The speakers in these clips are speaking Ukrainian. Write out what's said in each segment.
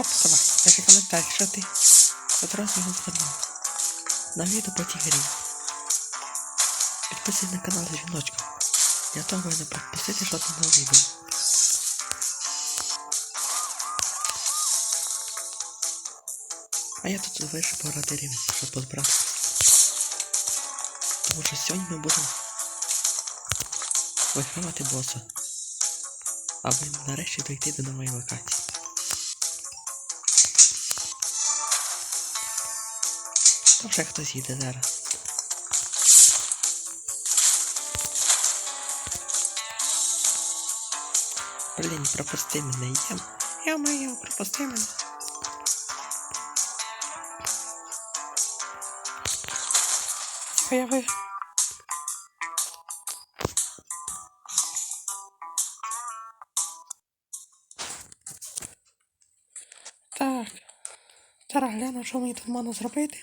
Давай, пиши коментар, що ти одразу його згадав. На відео по тій грі. Підписуй на канал з жіночком. Для того не пропустити жодного відео. А я тут вирішив пограти рівень, щоб позбирати. Тому що сьогодні ми будемо вигравати боса. Аби нарешті дойти до нової локації. Там хтось їде зараз. Блін, пропусти мене, я. Я маю, пропусти мене. Появи. Так. Зараз гляну, що мені тут можна зробити.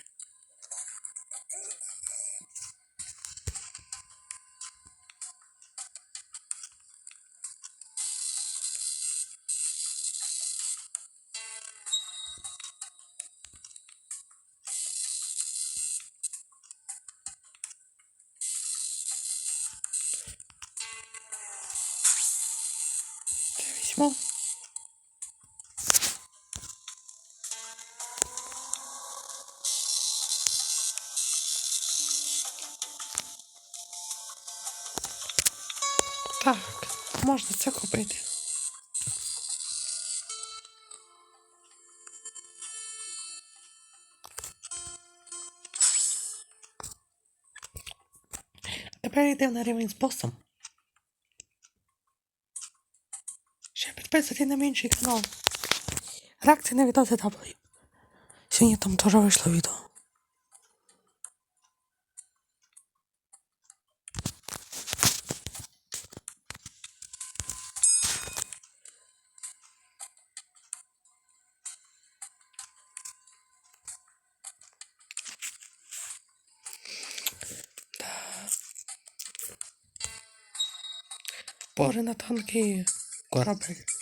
Візьму. Так, можна це купити. Тепер йдемо на рівень з босом. Ще підписуйте на мій інший канал. Реакція на відео W. Сьогодні там теж вийшло відео. Боже, на танки корабель.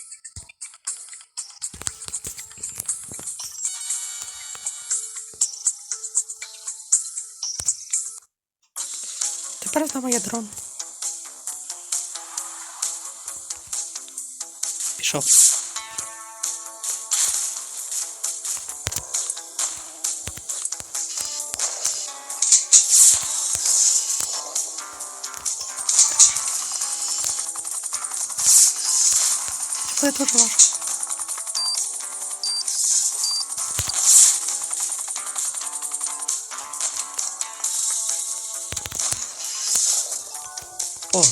Тепер з нами дрон. Пішов. Це дуже важко. О!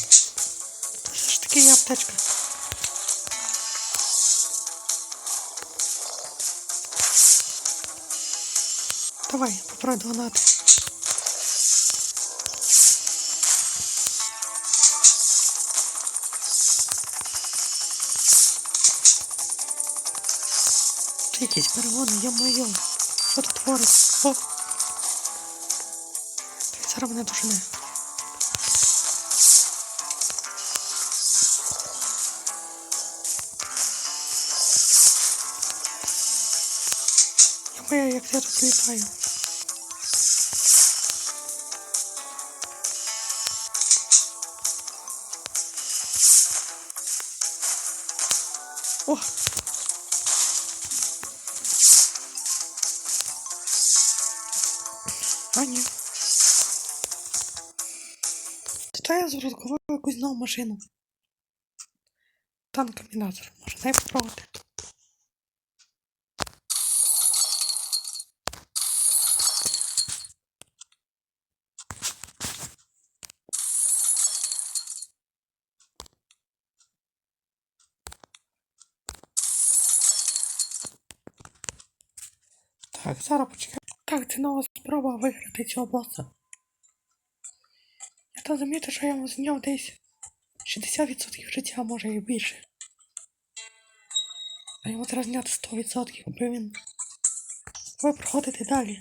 Все ж таки є аптечка. Давай, попробуй догнати. Це якісь перегони, йо-моє. Що тут твориться? О! Ти зараз мене дожене. Йо-моє, як я тут літаю. О! А ні. Та я зрозумів якусь нову машину. Танк-комбінатор. Може, дай попробувати. Так, зараз почекай. Так, це нова спроба виграти цього боса. Я то замітив, що я йому зняв десь 60% життя, може і більше. А йому треба зняти 100%, бо він. Ви проходите далі.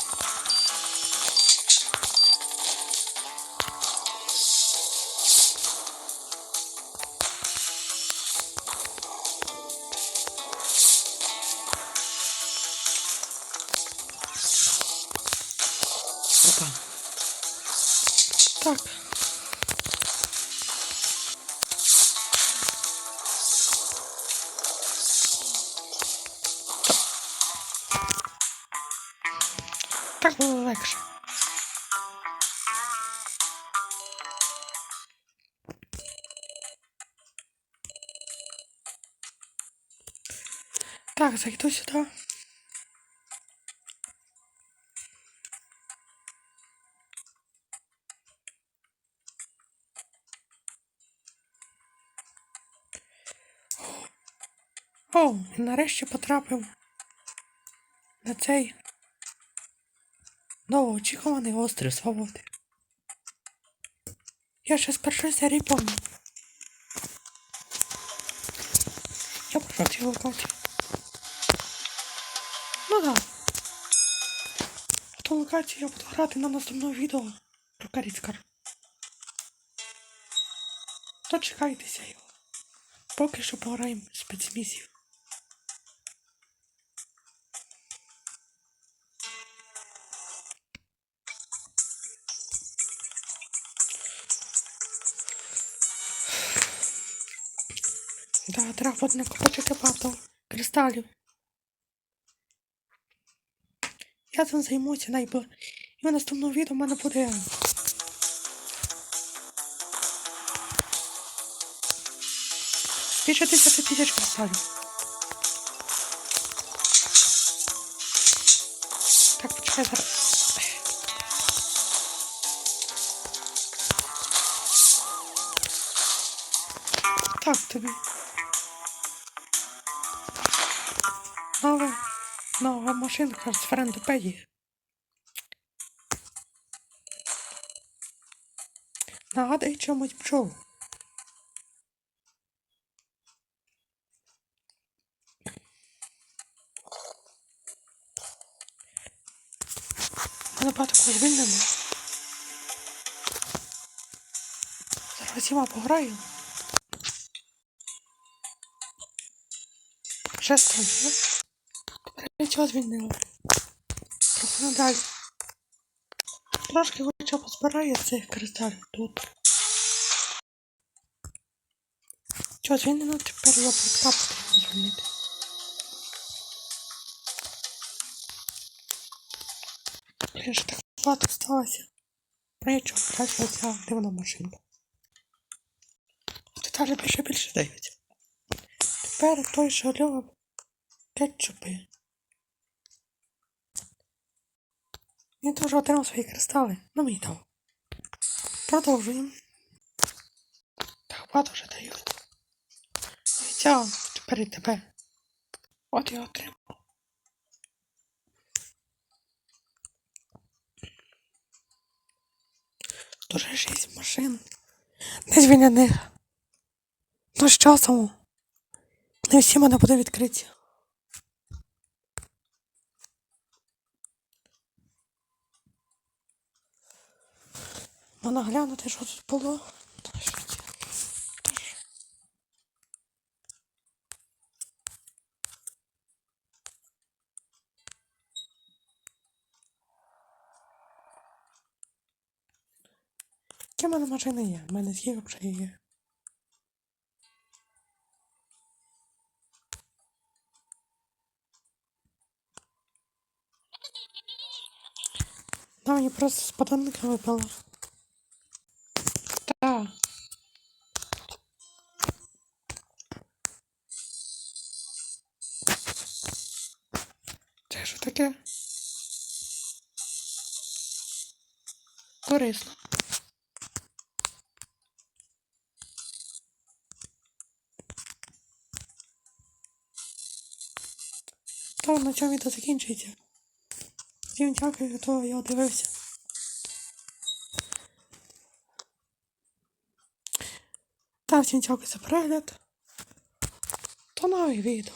Так було легше. Так, зайду сюди. О, нарешті потрапив на цей довгоочікуваний острів свободи. Я ще з помню. Я пройшов ці локації. Ну да. В ту локацію я буду грати на наступному відео про Каріцкар. То чекайтеся його. Поки що пограємо спецмісію. Треба буде накопичити багато кристалів. Я цим займуся найбо. І в наступному відео в мене буде. Більше 10 тисяч кристалів. Так, почекай зараз. Так тобі. Нова, нова машинка з френдопедії. Нагадай чомусь пчол. Мене багато кого звільнено. Зараз всіма пограю. Шестеро є. Тепер нічого звільнило. Трохи надалі. Трошки хоча позбираю цих кристалів тут. Чого звільнено, тепер я портка потрібно звільнити. Блін, що так багато сталося. Ну нічого, далі оця дивна машинка. Деталі більше більше дають. Тепер той, любив кетчупи. Він теж отримав свої кристали, ну мені дав. Продовжуємо. Так, багато вже дають. Ця, тепер і тебе. От я отримав. Дуже шість машин. Не звільнених. Ну з часом. Не всі мене буде відкриті. Можна глянути, що тут було. Які в мене машини є? У мене скільки вже є. Да, мені просто з подонника випало. Таке? Корисно. То на цьому відео закінчується. Всім дякую, хто його дивився. Та всім дякую за перегляд. До нових відео.